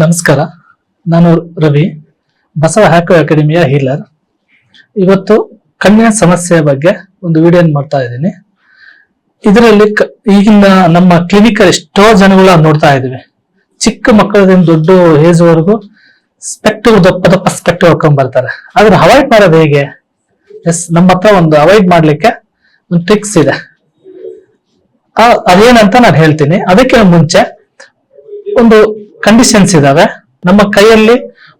ನಮಸ್ಕಾರ. ನಾನು ರವಿ, ಬಸವ ಹ್ಯಾಕರ್ ಅಕಾಡೆಮಿಯ ಹೀಲರ್. ಇವತ್ತು ಕಣ್ಣಿನ ಸಮಸ್ಯೆಯ ಬಗ್ಗೆ ಒಂದು ವಿಡಿಯೋ ಮಾಡ್ತಾ ಇದ್ದೀನಿ. ಇದರಲ್ಲಿ ಈಗಿನ ನಮ್ಮ ಕ್ಲಿನಿಕ್ ಎಷ್ಟೋ ಜನಗಳು ನೋಡ್ತಾ ಇದ್ದೀವಿ ಚಿಕ್ಕ ಮಕ್ಕಳದಿಂದ ದೊಡ್ಡ ಏಜ್ ವರೆಗೂ ಸ್ಪೆಕ್ಟಿವ್ ದಪ್ಪ ದಪ್ಪ ಸ್ಪೆಕ್ಟಿವ್ ಹಾಕೊಂಡ್ ಬರ್ತಾರೆ. ಅದನ್ನ ಅವಾಯ್ಡ್ ಮಾಡೋದು ಹೇಗೆ? ಎಸ್ ನಮ್ಮ ಹತ್ರ ಒಂದು ಅವಾಯ್ಡ್ ಮಾಡ್ಲಿಕ್ಕೆ ಒಂದು ಟ್ರಿಕ್ಸ್ ಇದೆ. ಅದೇನಂತ ನಾನು ಹೇಳ್ತೀನಿ. ಅದಕ್ಕೆ ಮುಂಚೆ ಒಂದು ಕಂಡೀಷನ್ಸ್ ಇದಾವೆ. ನಮ್ಮ ಕೈಯಲ್ಲಿ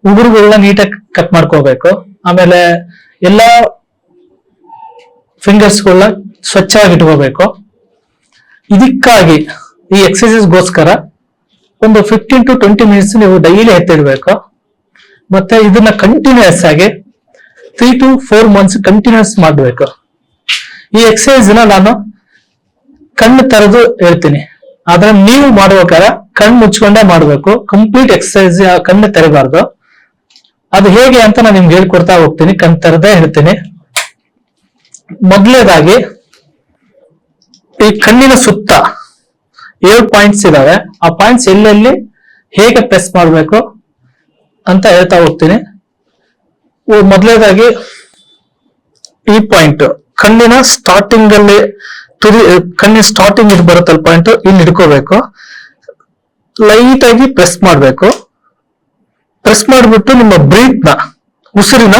ಉಗುರುಗಳನ್ನ ನೀಟಾಗಿ ಕಟ್ ಮಾಡ್ಕೋಬೇಕು. ಆಮೇಲೆ ಎಲ್ಲಾ ಫಿಂಗರ್ಸ್ಗಳನ್ನ ಸ್ವಚ್ಛವಾಗಿ ಇಟ್ಕೋಬೇಕು. ಇದಕ್ಕಾಗಿ ಈ ಎಕ್ಸಸೈಸ್ಗೋಸ್ಕರ ಒಂದು ಫಿಫ್ಟೀನ್ ಟು ಟ್ವೆಂಟಿ ಮಿನಿಟ್ಸ್ ನೀವು ಡೈಲಿ ಎತ್ತಿಡ್ಬೇಕು. ಮತ್ತೆ ಇದನ್ನ ಕಂಟಿನ್ಯೂಸ್ ಆಗಿ three to four months continuous ಮಾಡಬೇಕು. ಈ ಎಕ್ಸಸೈಸ್ ನಾನು ಕಣ್ಣು ತೆರೆದು ಹೇಳ್ತೀನಿ. ಆದ್ರೆ ನೀವು ಮಾಡ್ಬೇಕಾರ ಕಣ್ಣು ಮುಚ್ಕೊಂಡೇ ಮಾಡ್ಬೇಕು. ಕಂಪ್ಲೀಟ್ ಎಕ್ಸಸೈಸ್ ಕಣ್ಣು ತೆರಬಾರ್ದು. ಅದು ಹೇಗೆ ಅಂತ ನಾನು ನಿಮ್ಗೆ ಹೇಳ್ಕೊಡ್ತಾ ಹೋಗ್ತೀನಿ. ಕಣ್ ತರದೇ ಹೇಳ್ತೀನಿ. ಮೊದಲೇದಾಗಿ ಈ ಕಣ್ಣಿನ ಸುತ್ತ ಏಳು ಪಾಯಿಂಟ್ಸ್ ಇದಾವೆ. ಆ ಪಾಯಿಂಟ್ಸ್ ಎಲ್ಲೆಲ್ಲಿ ಹೇಗೆ ಪ್ರೆಸ್ ಮಾಡಬೇಕು ಅಂತ ಹೇಳ್ತಾ ಹೋಗ್ತೀನಿ. ಮೊದಲೇದಾಗಿ ಈ ಪಾಯಿಂಟ್ ಕಣ್ಣಿನ ಸ್ಟಾರ್ಟಿಂಗ್ ಅಲ್ಲಿ ತುದಿ ಕಣ್ಣಿನ ಸ್ಟಾರ್ಟಿಂಗ್ ಇದು ಬರುತ್ತಲ್ಲ ಪಾಯಿಂಟ್ ಇಲ್ಲಿ ಹಿಡ್ಕೋಬೇಕು. ಲೈಟ್ ಆಗಿ ಪ್ರೆಸ್ ಮಾಡಬೇಕು. ಪ್ರೆಸ್ ಮಾಡಿಬಿಟ್ಟು ನಿಮ್ಮ ಬ್ರೀತ್ನ, ಉಸಿರಿನ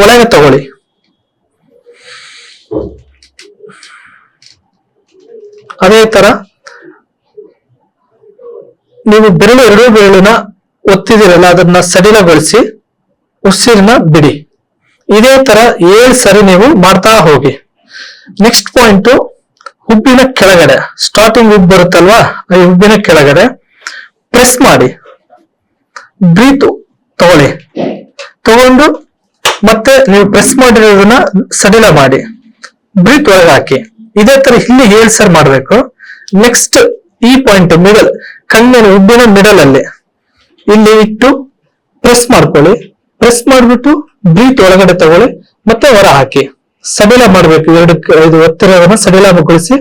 ಒಳಗೆ ತಗೊಳ್ಳಿ. ಅದೇ ತರ ನೀವು ಬೆರಳು ಎರಡೂ ಬೆರಳಿನ ಒತ್ತಿದಿರಲ್ಲ ಅದನ್ನ ಸಡಿಲಗೊಳಿಸಿ ಉಸಿರಿನ ಬಿಡಿ. ಇದೇ ತರ ಏಳು ಸರಿ ನೀವು ಮಾಡ್ತಾ ಹೋಗಿ. ನೆಕ್ಸ್ಟ್ ಪಾಯಿಂಟ್ ಹುಬ್ಬಿನ ಕೆಳಗಡೆ ಸ್ಟಾರ್ಟಿಂಗ್ ಉಬ್ಬು ಬರುತ್ತಲ್ವಾ? ಈ ಉಬ್ಬಿನ ಕೆಳಗಡೆ ಪ್ರೆಸ್ ಮಾಡಿ. ಬ್ರೀತ್ ತಗೊಳ್ಳಿ. ತಗೊಂಡು ಮತ್ತೆ ನೀವು ಪ್ರೆಸ್ ಮಾಡಿರೋದನ್ನ ಸಡಿಲ ಮಾಡಿ. ಬ್ರೀತ್ ಒಳಗೆ ಹಾಕಿ. ಇದೇ ತರ ಇಲ್ಲಿ ಹೇಳ್ ಸರ್ ಮಾಡ್ಬೇಕು. ನೆಕ್ಸ್ಟ್ ಈ ಪಾಯಿಂಟ್ ಮಿಡಲ್ ಕಣ್ಣಿನ ಉಬ್ಬಿನ ಮಿಡಲ್ ಅಲ್ಲಿ ಇಲ್ಲಿ ಇಟ್ಟು ಪ್ರೆಸ್ ಮಾಡ್ಕೊಳ್ಳಿ. ಪ್ರೆಸ್ ಮಾಡ್ಬಿಟ್ಟು ಬ್ರೀತ್ ಒಳಗಡೆ ತಗೊಳ್ಳಿ. ಮತ್ತೆ ಹೊರ ಹಾಕಿ. ಸಡಿಲ ಮಾಡಬೇಕು ಎರಡು ಇದು ಒತ್ತಿರೋದನ್ನ ಸಡಿಲಗೊಳಿಸಿ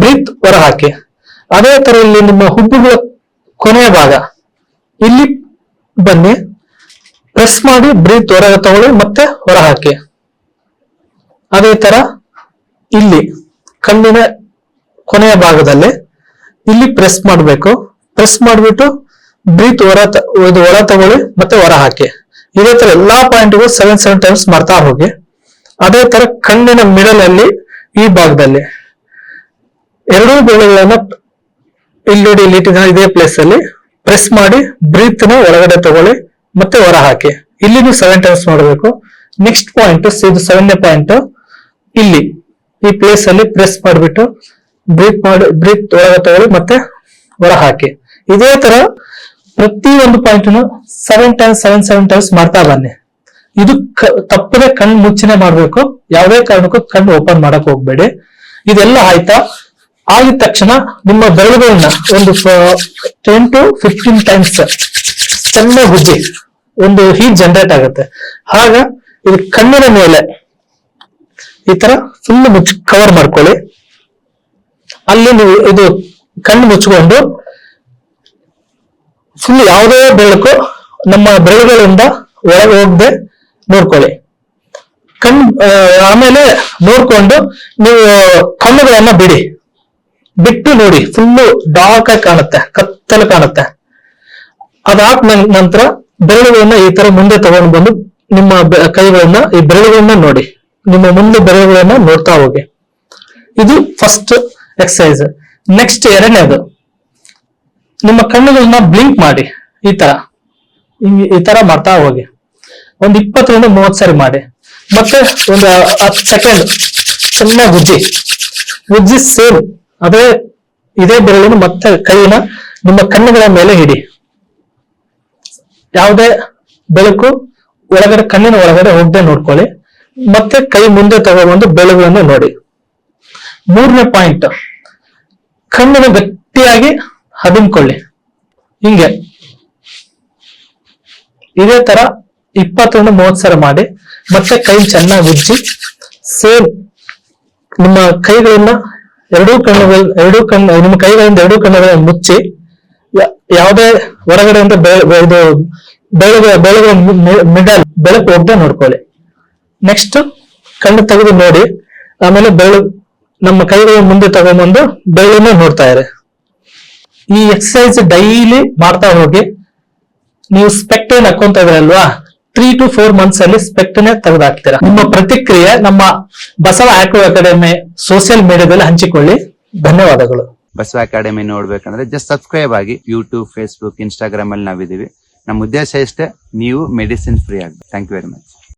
ಬ್ರೀತ್ ಹೊರ ಹಾಕಿ ಅದೇ ತರ ಇಲ್ಲಿ ನಿಮ್ಮ ಹುಬ್ಬುಗಳ ಕೊನೆಯ ಭಾಗ. ಇಲ್ಲಿ ಬನ್ನಿ. ಪ್ರೆಸ್ ಮಾಡಿ ಬ್ರೀತ್ ಹೊರಗೆ ತಗೊಳ್ಳಿ, ಮತ್ತೆ ಹೊರ ಹಾಕಿ ಅದೇ ತರ ಇಲ್ಲಿ, ಕಣ್ಣಿನ ಕೊನೆಯ ಭಾಗದಲ್ಲಿ ಇಲ್ಲಿ ಪ್ರೆಸ್ ಮಾಡಬೇಕು. ಪ್ರೆಸ್ ಮಾಡಿಬಿಟ್ಟು ಬ್ರೀತ್ ಹೊರ ಹೊರ ತಗೊಳ್ಳಿ, ಮತ್ತೆ ಹೊರ ಹಾಕಿ ಇದೇ ತರ ಎಲ್ಲಾ ಪಾಯಿಂಟ್ಗೂ ಸೆವೆನ್ ಸೆವೆನ್ ಟೈಮ್ಸ್ ಮಾಡ್ತಾ ಹೋಗಿ. ಅದೇ ತರ ಕಣ್ಣಿನ ಮಿಡಲ್ ಅಲ್ಲಿ ಈ ಭಾಗದಲ್ಲಿ ಎರಡೂ ಬೆಳೆಗಳನ್ನ ಇಲ್ಲಿ ಇಲ್ಲಿ ಇದೇ ಪ್ಲೇಸ್ ಅಲ್ಲಿ. ಪ್ರೆಸ್ ಮಾಡಿ ಬ್ರೀತ್ನ ಒಳಗಡೆ ತಗೊಳ್ಳಿ, ಮತ್ತೆ ಹೊರ ಹಾಕಿ. ಇಲ್ಲಿನೂ ಸೆವೆನ್ ಟೈಮ್ಸ್ ಮಾಡಬೇಕು. ನೆಕ್ಸ್ಟ್ ಪಾಯಿಂಟ್ ಇದು ಸೆವೆನ್ನೇ ಪಾಯಿಂಟ್ ಇಲ್ಲಿ ಈ ಪ್ಲೇಸ್ ಅಲ್ಲಿ ಪ್ರೆಸ್ ಮಾಡಿಬಿಟ್ಟು ಬ್ರೀತ್ ಮಾಡಿ ಬ್ರೀತ್ ಒಳಗೆ ತಗೊಳ್ಳಿ, ಮತ್ತೆ ಹೊರ ಹಾಕಿ. ಇದೇ ತರ ಪ್ರತಿ ಒಂದು point seven times seven seven times ಮಾಡ್ತಾ ಬನ್ನಿ. ಇದು ತಪ್ಪದೆ ಕಣ್ಣು ಮುಚ್ಚನೆ ಮಾಡ್ಬೇಕು. ಯಾವುದೇ ಕಾರಣಕ್ಕೂ ಕಣ್ಣು ಓಪನ್ ಮಾಡಕ್ ಹೋಗ್ಬೇಡಿ. ಇದೆಲ್ಲ ಆಯ್ತಾ? ಆಗಿದ ತಕ್ಷಣ ನಿಮ್ಮ ಬೆರಳುಗಳನ್ನ ಒಂದು ಟೆನ್ ಟು ಫಿಫ್ಟೀನ್ ಟೈಮ್ಸ್ ಚೆನ್ನಾಗಿ ಉಜ್ಜಿ. ಒಂದು ಹೀಟ್ ಜನರೇಟ್ ಆಗುತ್ತೆ. ಆಗ ಇದು ಕಣ್ಣಿನ ಮೇಲೆ ಈ ತರ ಫುಲ್ ಮುಚ್ಚ ಕವರ್ ಮಾಡ್ಕೊಳ್ಳಿ. ಅಲ್ಲಿ ನೀವು ಇದು ಕಣ್ಣು ಮುಚ್ಚಿಕೊಂಡು ಫುಲ್ ಯಾವುದೇ ಬೆಳಕು ನಮ್ಮ ಬೆರಳುಗಳಿಂದ ಒಳಗೆ ಹೋಗದೆ ನೋಡ್ಕೊಳ್ಳಿ. ಕಣ್ ಆಮೇಲೆ ನೋಡ್ಕೊಂಡು ನೀವು ಕಣ್ಣುಗಳನ್ನ ಬಿಡಿ. ಬಿಟ್ಟು ನೋಡಿ ಫುಲ್ಲು ಡಾರ್ಕ್ ಆಗಿ ಕಾಣುತ್ತೆ, ಕತ್ತಲು ಕಾಣುತ್ತೆ. ಅದಾದ ನಂತರ ಬೆರಳುಗಳನ್ನ ಈ ತರ ಮುಂದೆ ತಗೊಂಡು ಬಂದು ನಿಮ್ಮ ಕೈಗಳನ್ನ, ಈ ಬೆರಳುಗಳನ್ನ ನೋಡಿ. ನಿಮ್ಮ ಮುಂದೆ ಬೆರಳುಗಳನ್ನ ನೋಡ್ತಾ ಹೋಗಿ. ಇದು ಫಸ್ಟ್ ಎಕ್ಸಸೈಸ್ ನೆಕ್ಸ್ಟ್ ಎರಡನೇದು. ನಿಮ್ಮ ಕಣ್ಣುಗಳನ್ನ ಬ್ಲಿಂಕ್ ಮಾಡಿ. ಈ ತರ. ಈ ತರ ಮಾಡ್ತಾ ಹೋಗಿ. ಒಂದ್ ಇಪ್ಪತ್ತರಿಂದ ಮೂವತ್ ಸರಿ ಮಾಡಿ. ಮತ್ತೆ ಒಂದು ಹತ್ತು ಸೆಕೆಂಡ್ ಚೆನ್ನಾಗಿ ಉಜ್ಜಿ ಉಜ್ಜಿ ಸೇಮ್ ಅದೇ ಇದೇ ಬೆರಳನ್ನು ಮತ್ತೆ ಕೈನ ನಿಮ್ಮ ಕಣ್ಣುಗಳ ಮೇಲೆ ಹಿಡಿ. ಯಾವುದೇ ಬೆಳಕು ಒಳಗಡೆ, ಕಣ್ಣಿನ ಒಳಗಡೆ ಹೋಗದೆ ನೋಡ್ಕೊಳ್ಳಿ. ಮತ್ತೆ ಕೈ ಮುಂದೆ ತಗೊಂಡು ಬೆಳಗುಗಳನ್ನು ನೋಡಿ. ಮೂರನೇ ಪಾಯಿಂಟ್ ಕಣ್ಣನ್ನು ಗಟ್ಟಿಯಾಗಿ ಹದಿಮ್ಕೊಳ್ಳಿ. ಹಿಂಗೆ. ಇದೇ ತರ ಇಪ್ಪತ್ತರಿಂದ ಮೂವತ್ ಸಲ ಮಾಡಿ, ಮತ್ತೆ ಕೈ ಚೆನ್ನಾಗಿ ಉಜ್ಜಿ, ಸೇಮ್ ನಿಮ್ಮ ಕೈಗಳನ್ನ ಎರಡೂ ಕಣ್ಣುಗಳು, ಎರಡೂ ಕಣ್ಣು, ನಿಮ್ಮ ಕೈಗಳಿಂದ ಎರಡೂ ಕಣ್ಣುಗಳನ್ನು ಮುಚ್ಚಿ ಯಾವುದೇ ಹೊರಗಡೆಯಿಂದ ಇದು ಬೆಳಗ್ಗೆ ಬೆಳಗ್ಗೆ ಮಿಡಲ್ ಬೆಳಕು ಹೋಗದೆ ನೋಡ್ಕೊಳ್ಳಿ. ನೆಕ್ಸ್ಟ್ ಕಣ್ಣು ತೆಗೆದು ನೋಡಿ, ಆಮೇಲೆ ಬೆಳ, ನಮ್ಮ ಕೈಗಳ ಮುಂದೆ ತಗೊಂಡ್ಬಂದು ಬೆಳ್ಳನ್ನು ನೋಡ್ತಾ ಇರಿ. ಈ ಎಕ್ಸಸೈಸ್ ಡೈಲಿ ಮಾಡ್ತಾ ಹೋಗಿ, ನೀವು ಸ್ಪೆಕ್ಟ್ ಏನ್ ಹಾಕೊಂತ ಇದ್ರಲ್ವಾ? ತ್ರೀ ಟು ಫೋರ್ ಮಂತ್ಸ್ ಅಲ್ಲಿ ಸ್ಪೆಕ್ಟ್ ನೇ ತೆಗೆದಾಕ್ತೀರಾ? ನಿಮ್ಮ ಪ್ರತಿಕ್ರಿಯೆ ನಮ್ಮ ಬಸವ ಆಕ್ರೋ ಅಕಾಡೆಮಿ ಸೋಷಿಯಲ್ ಮೀಡಿಯಾದಲ್ಲಿ ಹಂಚಿಕೊಳ್ಳಿ. ಧನ್ಯವಾದಗಳು. ಬಸವ ಅಕಾಡೆಮಿ ನೋಡ್ಬೇಕಂದ್ರೆ ಜಸ್ಟ್ ಸಬ್ಸ್ಕ್ರೈಬ್ ಆಗಿ ಯೂಟ್ಯೂಬ್ ಫೇಸ್ಬುಕ್ ಇನ್ಸ್ಟಾಗ್ರಾಮ್ ಅಲ್ಲಿ ನಾವಿದೀವಿ ನಮ್ಮ ಉದ್ದೇಶ ಇಷ್ಟೇ, ನೀವು ಮೆಡಿಸಿನ್ ಫ್ರೀ ಆಗಿ ಥ್ಯಾಂಕ್ ಯು ವೆರಿ ಮಚ್